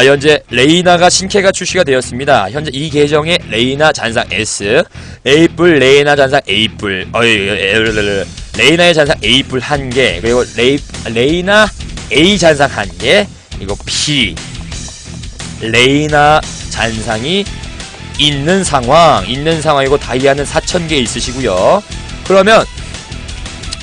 자 현재 레이나가 신캐가 출시가 되었습니다 현재 이 계정에 레이나 잔상 S A뿔 레이나 잔상 A뿔 어이 에르르르. 레이나의 잔상 A뿔 1개 그리고 레이, 레이나 A 잔상 1개 그리고 P 레이나 잔상이 있는 상황 있는 상황이고 다이아는 4,000개 있으시고요 그러면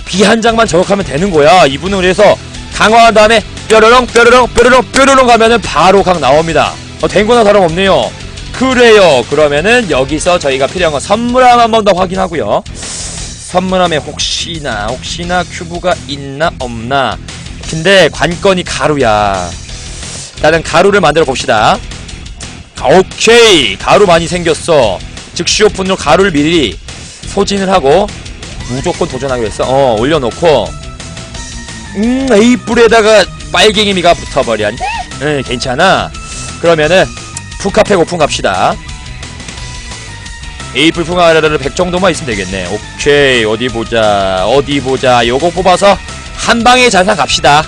B 한 장만 저격하면 되는 거야 이분은 그래서 강화한 다음에 뾰로롱 뾰로롱 뾰로롱 뾰로롱 가면은 바로 강 나옵니다. 어, 된 거나 다름없네요. 그래요. 그러면은 여기서 저희가 필요한 건 선물함 한 번 더 확인하고요. 선물함에 혹시나 혹시나 큐브가 있나 없나. 근데 관건이 가루야. 일단은 가루를 만들어 봅시다. 오케이. 가루 많이 생겼어. 즉 시 오픈으로 가루를 미리 소진을 하고 무조건 도전하기로 했어. 어 올려놓고 음 A뿔에다가 빨갱이미가 붙어버렸네. 응 괜찮아. 그러면은 푸카팩 오픈 갑시다. A뿔 풍화를 100 정도만 있으면 되겠네. 오케이 어디 보자 어디 보자. 요거 뽑아서 한 방에 잔상 갑시다.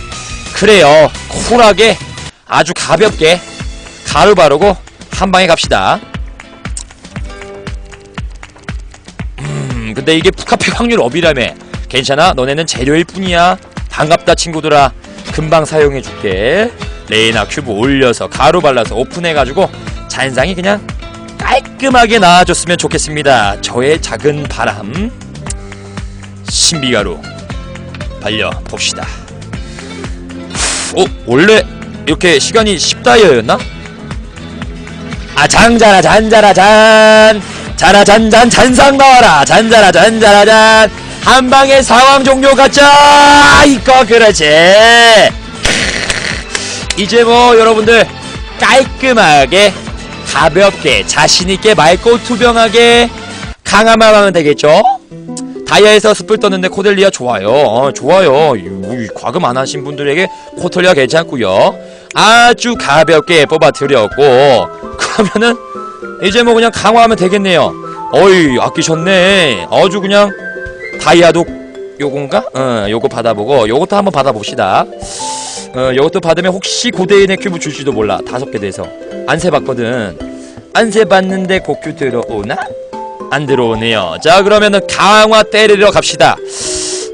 그래요. 쿨하게 아주 가볍게 가루 바르고 한 방에 갑시다. 음 근데 이게 푸카팩 확률 업이라며. 괜찮아? 너네는 재료일 뿐이야 반갑다 친구들아 금방 사용해줄게 레이나 큐브 올려서 가루 발라서 오픈해가지고 잔상이 그냥 깔끔하게 나와줬으면 좋겠습니다 저의 작은 바람 신비가루 발려 봅시다 어? 원래 이렇게 시간이 10다이어였나? 아 장자라 잔자라 잔 자라 잔잔 잔상 나와라 잔자라 잔자라 잔 한방에 상황 종료 가자! 이거 그렇지. 이제 뭐 여러분들 깔끔하게 가볍게 자신있게 맑고 투명하게 강화만 하면 되겠죠? 다이아에서 스플 떴는데 코델리아 좋아요. 어, 좋아요. 과금 안 하신 분들에게 코텔리아 괜찮고요. 아주 가볍게 뽑아드렸고 그러면은 이제 뭐 그냥 강화하면 되겠네요. 어이 아끼셨네. 아주 그냥 다이아도 요건가? 어 요거 받아보고 요것도 한번 받아봅시다. 어 요것도 받으면 혹시 고대인의 큐브 줄지도 몰라. 다섯 개 돼서. 안 세봤거든. 안 세봤는데 고큐 들어오나? 안 들어오네요. 자 그러면은 강화 때리러 갑시다.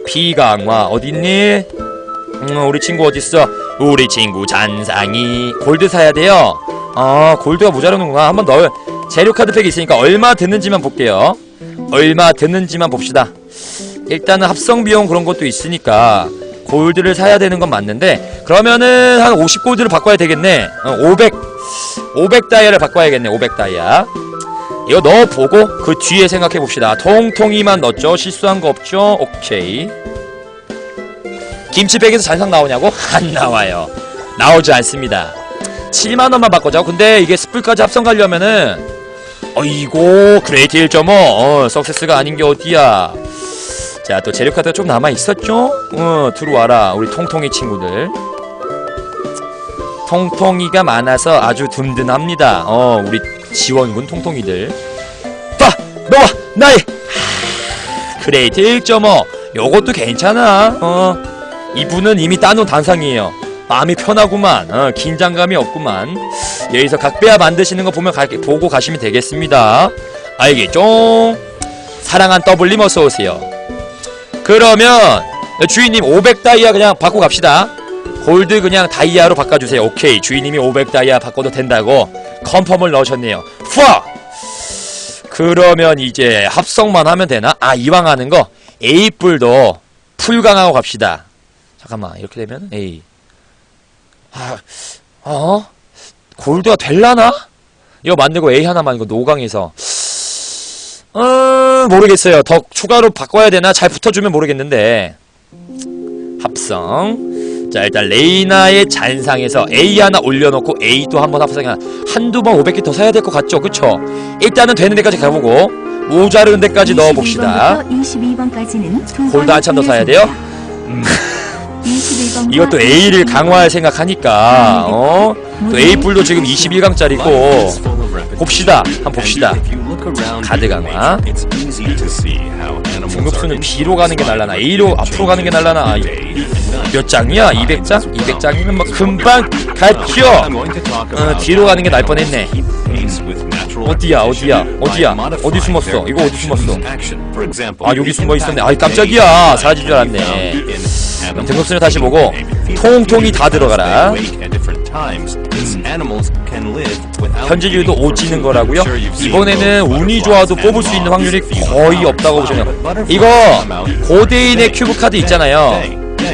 비강화 어딨니? 음, 우리 친구 어딨어? 우리 친구 잔상이 골드 사야 돼요. 아 골드가 모자라는구나. 한번 넣을 재료 카드 팩이 있으니까 얼마 드는지만 볼게요. 얼마 드는지만 봅시다 일단은 합성 비용 그런 것도 있으니까 골드를 사야 되는 건 맞는데 그러면은 한 50골드를 바꿔야 되겠네. 어, 500 500 다이아를 바꿔야겠네 500 다이아. 이거 넣어보고 그 뒤에 생각해 봅시다. 통통이만 넣었죠? 실수한 거 없죠? 오케이. 김치백에서 잔상 나오냐고? 안 나와요. 나오지 않습니다. 7만원만 바꿔자 근데 이게 스플까지 합성 가려면은 어이고 그레이트 1.5 어, 석세스가 아닌 게 어디야 자 또 재료 카드가 좀 남아 있었죠? 어 들어와라 우리 통통이 친구들. 통통이가 많아서 아주 든든합니다. 어 우리 지원군 통통이들. 봐! 너와 나의 그레이트 1.5 요것도 괜찮아. 어 이분은 이미 따놓은 단상이에요. 마음이 편하구만. 어, 긴장감이 없구만. 여기서 각배야 만드시는 거 보면 가, 보고 가시면 되겠습니다. 알겠죠? 사랑한 더블님 어서오세요 그러면 주인님 500 다이아 그냥 바꿔 갑시다. 골드 그냥 다이아로 바꿔주세요. 오케이. 주인님이 500 다이아 바꿔도 된다고 컨펌을 넣으셨네요. 푸아! 그러면 이제 합성만 하면 되나? 아 이왕 하는 거. A뿔도 풀강하고 갑시다. 잠깐만. 이렇게 되면 A 아, 어? 골드가 될라나? 이거 만들고 A 하나만 이거 노강에서 음 모르겠어요. 더 추가로 바꿔야 되나? 잘 붙어주면 모르겠는데. 합성. 자 일단 레이나의 잔상에서 A 하나 올려놓고 A 또 한번 합성해 한두 번 500개 더 사야 될 것 같죠? 그쵸? 일단은 되는 데까지 가보고 모자르는 데까지 넣어봅시다. 22번까지는 골드 한참 더 사야 돼요? 음. 이것도 A를 강화할 생각하니까 어? 또 A 뿔도 지금 21강짜리고. 봅시다. 한번 봅시다 가드 강화. 등급수는 B로 가는 게 날라나 A로 앞으로 가는 게 날라나 아, 몇 장이야? 200장? 200장이면 뭐 금방 갔죠? 어, 뒤로 가는 게 날 뻔했네. 어디야 어디야 어디야? 어디 숨었어? 이거 어디 숨었어? 아 여기 숨어 있었네. 아이 깜짝이야. 사라진 줄 알았네. 등급수를 다시 보고 통통이 다 들어가라 현질률도 5 찌는 거라고요? 이번에는 운이 좋아도 뽑을 수 있는 확률이 거의 없다고 보시면 이거 고대인의 큐브 카드 있잖아요.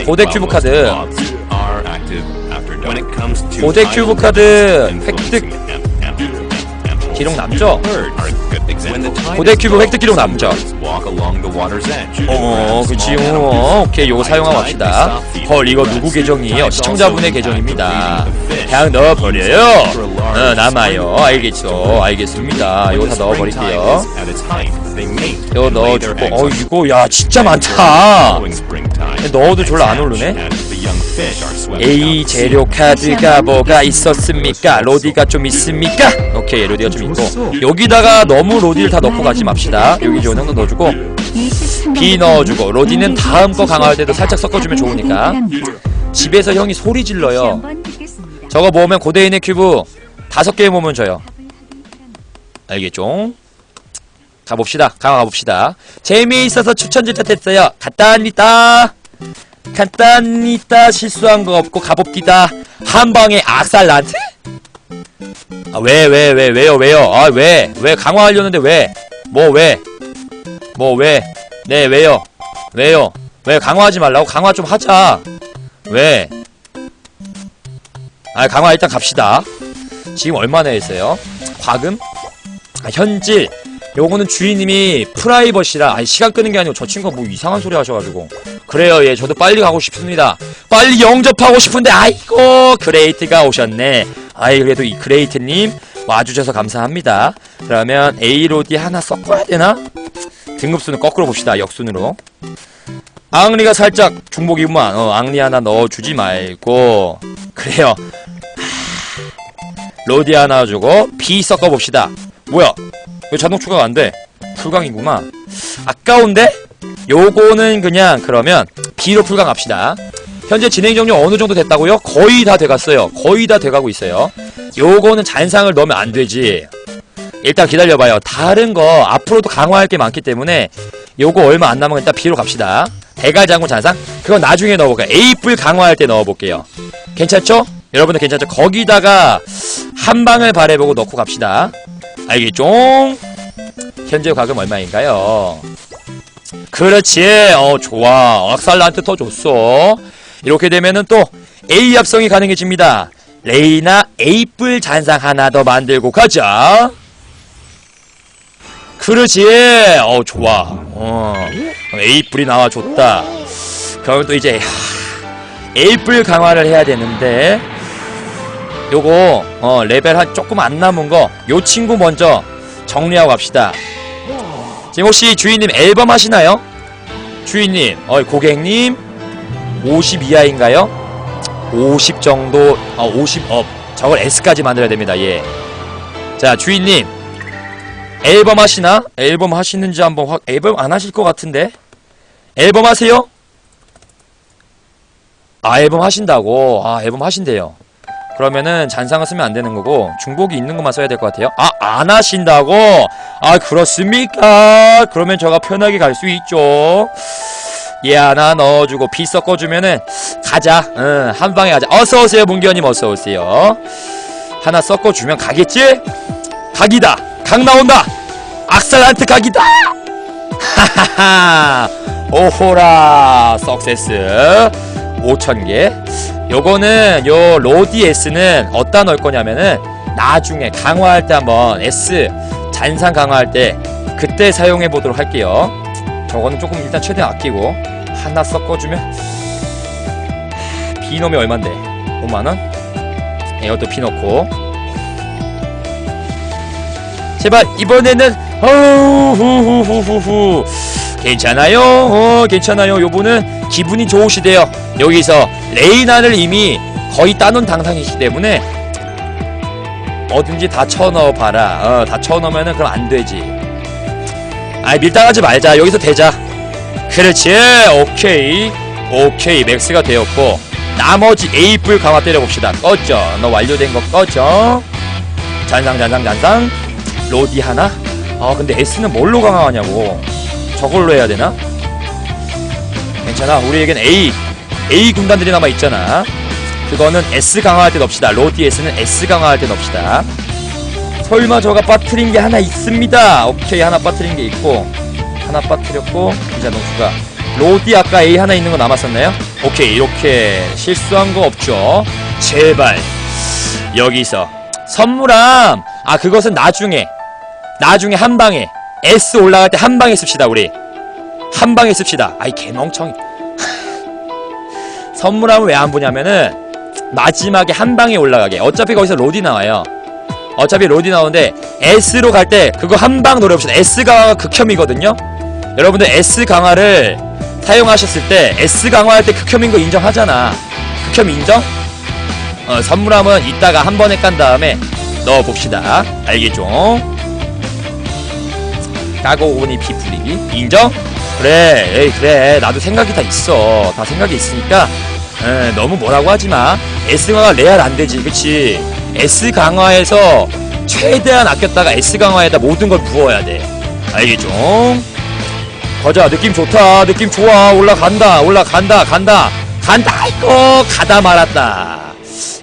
고대 큐브 카드. 고대 큐브 카드 획득 기록 남죠? 고대 큐브 획득 기록 남죠? 어, 그치, 어, 오케이, 요거 사용하고 합시다. 헐, 이거 누구 계정이에요? 시청자분의 계정입니다. 그냥 넣어버려요. 어, 남아요. 알겠죠. 알겠습니다. 이거 다 넣어버릴게요. 이거 넣어주고, 어, 이거, 야, 진짜 많다. 넣어도 졸라 안 오르네? A 재료 카드가 뭐가 있었습니까? 로디가 좀 있습니까? 오케이, 로디가 좀 있고. 여기다가 너무 로디를 다 넣고 가지 맙시다. 여기 좀 형도 넣어주고. B 넣어주고 로디는 다음 거 강화할 때도 살짝 섞어주면 좋으니까 집에서 형이 소리 질러요. 저거 모으면 고대인의 큐브 다섯 개 모으면 져요 알겠죠? 가봅시다 강화 가봅시다 재미있어서 추천 제작했어요 간단히다 간단히다 실수한 거 없고 가봅디다 한 방에 악살란트? 아왜 왜 왜 왜요 왜요 아 왜 왜 강화하려는데 왜 뭐 왜? 뭐 왜? 네 왜요? 왜요? 왜 강화하지 말라고? 강화 좀 하자. 왜? 아 강화 일단 갑시다. 지금 얼마나 했어요? 과금? 아, 현질. 요거는 주인님이 프라이버시라 아니 시간 끄는 게 아니고 저 친구가 뭐 이상한 소리 하셔가지고 그래요. 예 저도 빨리 가고 싶습니다. 빨리 영접하고 싶은데 아이고 그레이트가 오셨네. 아이 그래도 이 그레이트님 와주셔서 감사합니다. 그러면 A로디 하나 섞어야 되나? 등급수는 거꾸로 봅시다 역순으로. 앙리가 살짝 중복이구만. 어 앙리 하나 넣어주지 말고. 그래요. 하, 로디 하나 주고 B 섞어봅시다. 뭐야? 왜 자동 추가가 안돼? 풀강이구만. 아까운데? 요거는 그냥 그러면 B로 풀강합시다 현재 진행 종료 어느 정도 됐다고요? 거의 다 돼갔어요 거의 다 돼가고 있어요 요거는 잔상을 넣으면 안 되지 일단 기다려봐요. 다른 거 앞으로도 강화할 게 많기 때문에 요거 얼마 안 남은 건 일단 B로 갑시다. 대갈장군 잔상? 그건 나중에 넣어볼게요. A뿔 강화할 때 넣어볼게요. 괜찮죠? 여러분들 괜찮죠? 거기다가 한 방을 바래보고 넣고 갑시다. 알겠죠? 현재 과금 얼마인가요? 그렇지. 어, 좋아. 악살란트 더 줬어. 이렇게 되면은 또 A 합성이 가능해집니다. 레이나 A뿔 잔상 하나 더 만들고 가자. 그렇지. 어 좋아. 어 A뿔이 나와줬다. 그러면 또 이제 하, A뿔 강화를 해야 되는데 요거 어 레벨 한 조금 안 남은 거 요 친구 먼저 정리하고 갑시다. 지금 혹시 주인님 앨범 하시나요? 주인님, 어 고객님 50 이하인가요? 50 정도, 어 50 업. 저걸 S까지 만들어야 됩니다. 예. 자 주인님 앨범 하시나? 앨범 하시는지 한번 확 앨범 안 하실 것 같은데 앨범 하세요? 아 앨범 하신다고 아 앨범 하신대요 그러면은 잔상을 쓰면 안 되는 거고 중복이 있는 것만 써야 될 것 같아요. 아 안 하신다고? 아 그렇습니까? 그러면 저가 편하게 갈 수 있죠. 얘 하나 넣어주고 비 섞어주면은 가자. 응, 한 방에 가자. 어서오세요 문기현님 어서오세요. 하나 섞어주면 가겠지? 각이다. 각 나온다. 악살한테 각이다. 하하하. 오호라. 석세스. 5,000개 요거는 요 로디 S는 어디다 넣을 거냐면은 나중에 강화할 때 한번 S 잔상 강화할 때 그때 사용해 보도록 할게요. 저거는 조금 일단 최대한 아끼고 하나 섞어주면 비놈이 얼만데? 5만원? 이것도 비 넣고. 제발 이번에는 어우 후후후후후 괜찮아요? 어 괜찮아요. 요분은 기분이 좋으시대요. 여기서 레이나를 이미 거의 따놓은 당상이기 때문에 뭐든지 다 쳐넣어 봐라. 어 다 쳐넣으면은 그럼 안 되지. 아이 밀당하지 말자. 여기서 대자. 그렇지. 오케이. 오케이. 맥스가 되었고 나머지 A뿔 강화 때려봅시다. 꺼져. 너 완료된 거 꺼져. 잔상 잔상 잔상. 로디 하나? 아 근데 S는 뭘로 강화하냐고 저걸로 해야 되나? 괜찮아. 우리에겐 A A 군단들이 남아 있잖아. 그거는 S 강화할 때 넣읍시다. 로디 S는 S 강화할 때 넣읍시다. 설마 저가 빠트린 게 하나 있습니다. 오케이 하나 빠트린 게 있고 하나 빠뜨렸고 이자 농수가. 로디 아까 A 하나 있는 거 남았었나요? 오케이 이렇게 실수한 거 없죠. 제발. 여기서. 선물함. 아 그것은 나중에. 나중에 한 방에 S 올라갈 때 한 방에 씁시다 우리. 한 방에 씁시다. 아이 개멍청이. 선물함을 왜 안 보냐면은 마지막에 한 방에 올라가게. 어차피 거기서 로디 나와요. 어차피 로디 나오는데 S로 갈 때 그거 한 방 노려봅시다. S 강화가 극혐이거든요. 여러분들 S 강화를 사용하셨을 때 S 강화할 때 극혐인 거 인정하잖아. 극혐 인정? 어, 선물함은 이따가 한 번에 깐 다음에 넣어봅시다. 알겠죠? 까고 오니 피 풀리기 인정? 그래 에이 그래. 나도 생각이 다 있어. 다 생각이 있으니까. 에, 너무 뭐라고 하지마. S 강화 레알 안되지 그치? S 강화에서 최대한 아꼈다가 S 강화에다 모든 걸 부어야 돼. 알겠죠? 가자 느낌 좋다. 느낌 좋아. 올라간다 올라간다 간다. 간다 이고 가다 말았다.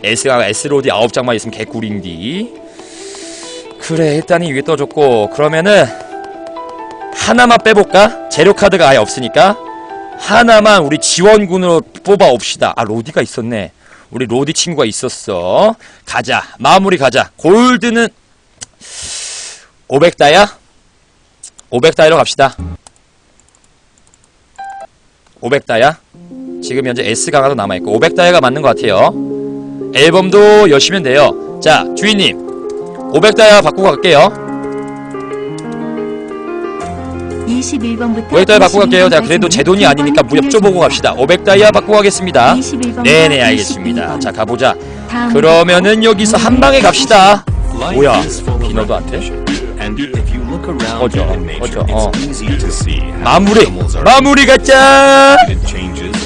S가 S로디 9장만 있으면 개꿀인디. 그래 일단 이 위에 떠줬고. 그러면은 하나만 빼볼까? 재료 카드가 아예 없으니까? 하나만 우리 지원군으로 뽑아옵시다. 아 로디가 있었네. 우리 로디 친구가 있었어. 가자. 마무리 가자. 골드는 500다야? 500다이로 갑시다. 500다야? 지금 현재 S 강화도 남아있고 500다이가 맞는 것 같아요. 앨범도 여시면 돼요. 자 주인님. 500다이아 바꾸고 갈게요 21번부터 500다이아 바꾸고 갈게요. 자 그래도 제 돈이 아니니까 무협 쪼보고 갑시다. 500다이아 바꾸고 가겠습니다. 네네 알겠습니다. 자 가보자. 그러면은 여기서 한 방에 갑시다. 뭐야? 비너도 안 돼? 어저 어저 어. 마무리 마무리 가자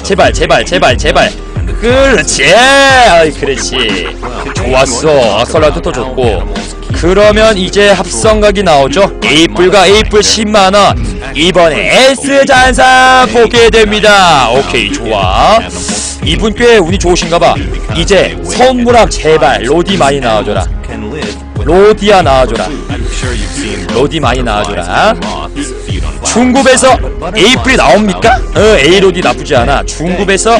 제발 제발 제발 제발. 그렇지. 아이 그렇지. 좋았어. 아설라도 또 좋고 그러면 이제 합성각이 나오죠? A뿔과 A뿔 10만원. 이번에 S잔상 뽑게 됩니다. 오케이 좋아. 이분 꽤 운이 좋으신가봐. 이제 선물함 제발. 로디 많이 나와줘라. 로디야 나와줘라. 로디 많이 나와줘라 중급에서 A뿔이 나옵니까? 어 A로디 나쁘지 않아. 중급에서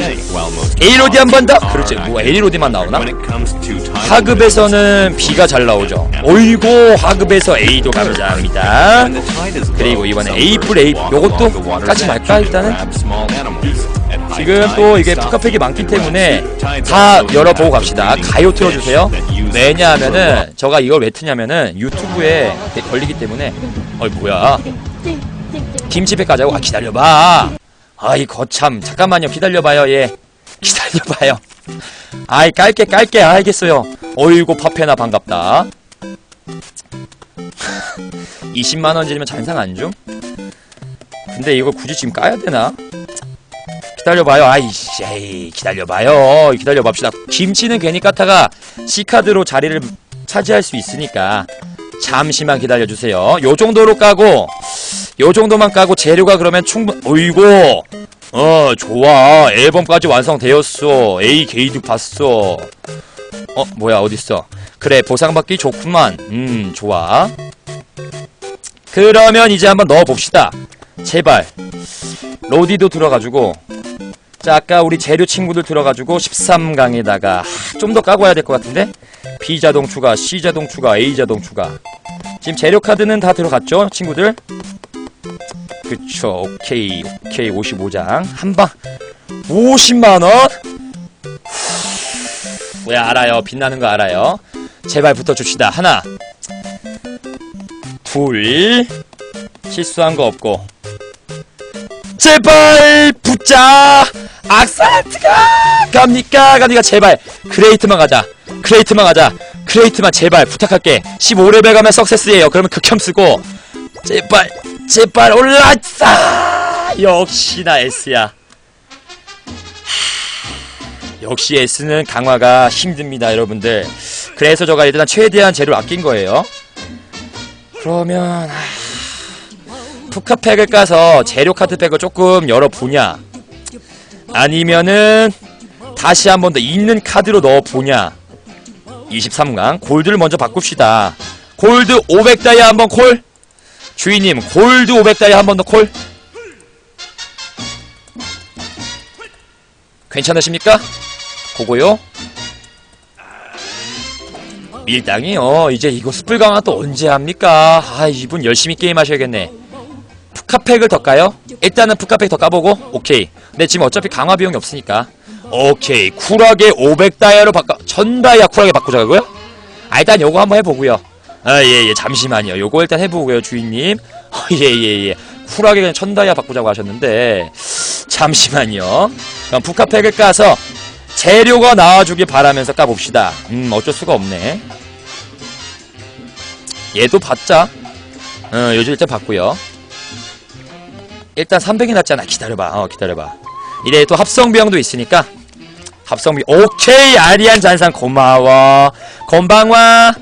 A로디 한 번 더? 그렇지. 뭐 A로디만 나오나? 하급에서는 B가 잘 나오죠. 어이고 하급에서 A도 감사합니다. 그리고 이번에 A뿔 A 요것도 까지 말까 일단은? 지금 또 이게 푸카팩이 많기 때문에 다 열어보고 갑시다. 가요 틀어주세요. 왜냐하면은 저가 이걸 왜 트냐면은 유튜브에 걸리기 때문에. 어이 뭐야 김치팩 가자고? 아 기다려봐. 아이 거참. 잠깐만요. 기다려봐요 예. 기다려봐요. 아이 깔게 깔게. 알겠어요. 어이구 파페나 반갑다. 20만원 지르면 잔상 안 줌? 근데 이거 굳이 지금 까야 되나? 기다려봐요. 아이씨 에이 기다려봐요. 기다려봅시다. 김치는 괜히 까다가 C카드로 자리를 차지할 수 있으니까 잠시만 기다려주세요. 요 정도로 까고 요 정도만 까고 재료가 그러면 충분 어이고 어 좋아. 앨범까지 완성되었어. A 게이드 봤어. 어 뭐야 어딨어? 그래 보상받기 좋구만. 음 좋아. 그러면 이제 한번 넣어봅시다. 제발. 로디도 들어가지고. 자 아까 우리 재료 친구들 들어가지고 13강에다가 좀 더 까고 와야 될 것 같은데? B자동 추가 C자동 추가 A자동 추가. 지금 재료 카드는 다 들어갔죠 친구들 그쵸. 오케이 오케이. 55장. 한 방. 50만원. 뭐야 알아요? 빛나는 거 알아요? 제발 붙어줍시다. 하나. 둘. 실수한 거 없고. 제발 붙자. 악살트가 갑니까? 갑니까? 제발. 크레이트만 가자. 크레이트만 가자. 크레이트만 제발 부탁할게. 15레벨 가면 석세스예요. 그러면 극혐 쓰고. 제발 제발 올라싸 역시나 S야. 역시 S는 강화가 힘듭니다 여러분들. 그래서 저가 일단 최대한 재료 아낀 거예요. 그러면 하... 푸카팩을 까서 재료 카드팩을 조금 열어보냐? 아니면은 다시 한 번 더 있는 카드로 넣어보냐? 23강 골드를 먼저 바꿉시다. 골드 500다이아 한번 콜 주인님 골드 500다이아 한번 더 콜 괜찮으십니까? 그거요? 밀당이요 이제 이거 숯불 강화 또 언제 합니까? 아 이분 열심히 게임 하셔야겠네 푸카팩을 더 까요? 일단은 푸카팩 더 까보고 오케이 근데 지금 어차피 강화 비용이 없으니까 오케이 쿨하게 500다이아로 바꿔 1000다이아 쿨하게 바꾸자고요? 아 일단 요거 한번 해보고요 아 예 예 잠시만요. 요거 일단 해보고요 주인님. 예예 예. 쿨하게 그냥 1000다이아 바꾸자고 하셨는데. 잠시만요. 그럼 푸카팩을 까서 재료가 나와주길 바라면서 까봅시다. 음 어쩔 수가 없네. 얘도 받자. 어 요즘 일단 받고요. 일단 300이 났잖아. 기다려봐. 어 기다려봐. 이래 또 합성비용도 있으니까. 합성비 오케이. 아리안 잔상 고마워. 건방와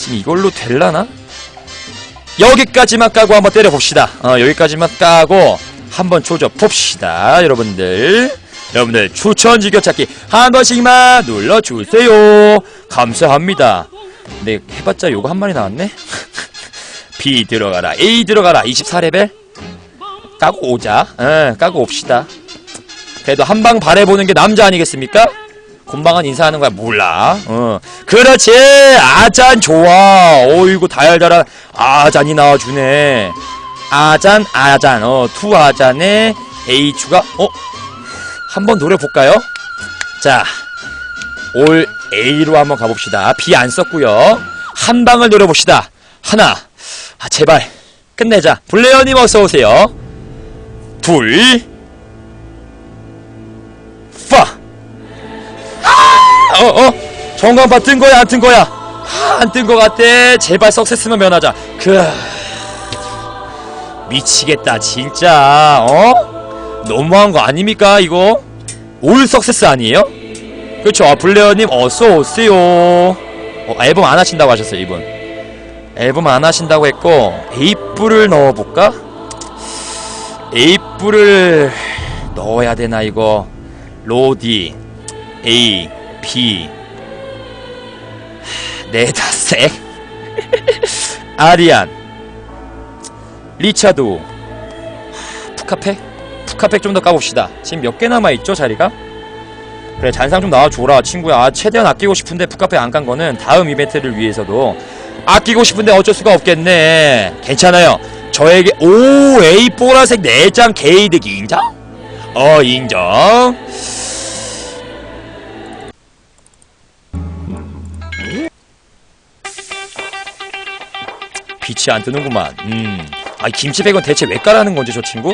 지금 이걸로 될라나? 여기까지만 까고 한번 때려봅시다. 어 여기까지만 까고 한번 조져 봅시다. 여러분들. 여러분들 추천 즐겨찾기 한 번씩만 눌러주세요. 감사합니다. 근데 해봤자 요거 한 마리 나왔네? B 들어가라. A 들어가라. 24레벨? 까고 오자. 예 까고 옵시다. 그래도 한방 바래보는 게 남자 아니겠습니까? 곤방은 인사하는 거야. 몰라. 어. 그렇지. 아잔 좋아. 어이구 달달한 아잔이 나와주네. 아잔 아잔. 어 투 아잔에 A 추가 어? 한번 노려볼까요? 자올 A로 한번 가봅시다. B 안 썼고요. 한 방을 노려봅시다. 하나. 아 제발. 끝내자. 블레어님 어서 오세요. 둘. 파! 아! 어, 어? 정강파 뜬 거야, 안 뜬 거야? 안 뜬 거 같아. 제발 석세스만 면하자. 그. 미치겠다, 진짜. 어? 너무한 거 아닙니까, 이거? 올 석세스 아니에요? 그쵸, 아, 블레어님, 어서오세요. 어, 앨범 안 하신다고 하셨어요, 이분. 앨범 안 하신다고 했고, 에이뿔을 넣어볼까? 에이뿔을 넣어야 되나, 이거. 로디 A B 네다색. 아리안. 리차도. 푸카팩 푸카팩 좀 더 까봅시다. 지금 몇 개 남아있죠 자리가? 그래 잔상 좀 나와줘라. 친구야 아, 최대한 아끼고 싶은데 푸카팩 안 깐 거는 다음 이벤트를 위해서도 아끼고 싶은데 어쩔 수가 없겠네. 괜찮아요. 저에게 오 A 보라색 4장 게이득 인정? 어 인정 빛이 안 뜨는구만. 음 아 김치백은 대체 왜 까라는 건지 저 친구?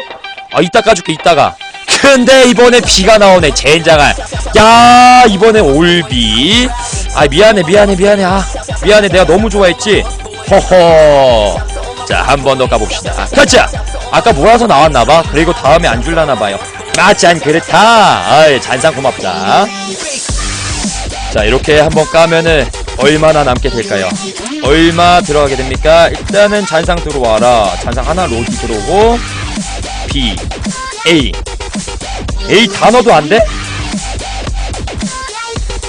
아 이따 까줄게 이따가. 근데 이번에 비가 나오네 젠장할 야 이번에 올비. 아 미안해 미안해 미안해. 아 미안해. 내가 너무 좋아했지? 허허. 자 한 번 더 까봅시다. 가자. 아까 몰아서 나왔나봐. 그리고 다음에 안 줄라나봐요. 아 짠 그렇다. 아이 잔상 고맙다. 자 이렇게 한번 까면은 얼마나 남게 될까요 얼마 들어가게 됩니까? 일단은 잔상 들어와라. 잔상 하나 로디 들어오고 B A. A 단어도 안 돼?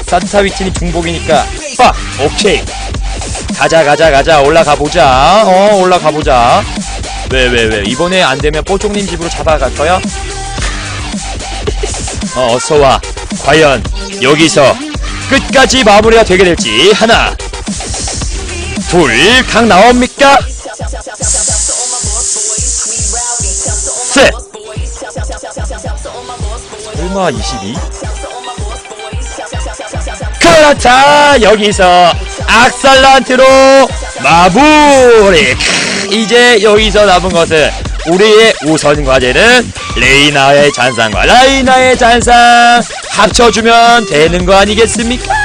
산타 위치니 중복이니까. 빠 오케이. 가자 가자 가자. 올라가 보자. 어 올라가 보자. 왜 왜 왜? 이번에 안 되면 뽀쪽님 집으로 잡아갈 거야? 어 어서 와. 과연 여기서 끝까지 마무리가 되게 될지. 하나 둘각 나옵니까? 셋 설마 22? 그렇다 여기서 악살란트로 마무리 크, 이제 여기서 남은 것은 우리의 우선 과제는 레이나의 잔상과 라이나의 잔상 합쳐주면 되는 거 아니겠습니까?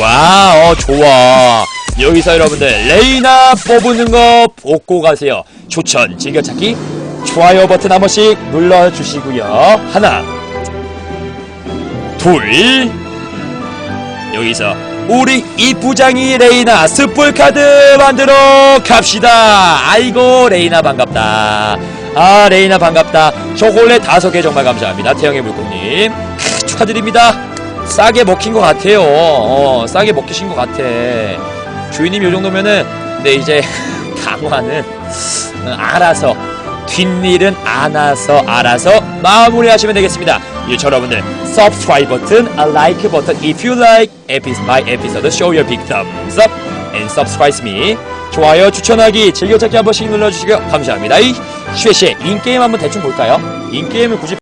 좋아 어 좋아 여기서 여러분들 레이나 뽑는 거 뽑고 가세요. 추천 즐겨찾기 좋아요 버튼 한 번씩 눌러주시고요. 하나, 둘, 여기서 우리 이 부장이 레이나 스풀 카드 만들어 갑시다. 아이고 레이나 반갑다. 아 레이나 반갑다. 초콜릿 다섯 개 정말 감사합니다. 태영의 물고님 크, 축하드립니다. 싸게 먹힌 것 같아요. 어, 싸게 먹히신 것 같아. 주인님 요 정도면은 근데 이제 강화는 어, 알아서 뒷일은 안아서 알아서 마무리하시면 되겠습니다. 이 여러분들 subscribe 버튼, a like 버튼 if you like epi- my episode show your big thumbs up and subscribe me 좋아요 추천하기 즐겨찾기 한 번씩 눌러주시고요 감사합니다. 이 쉐쉐 인게임 한번 대충 볼까요? 인게임을 굳이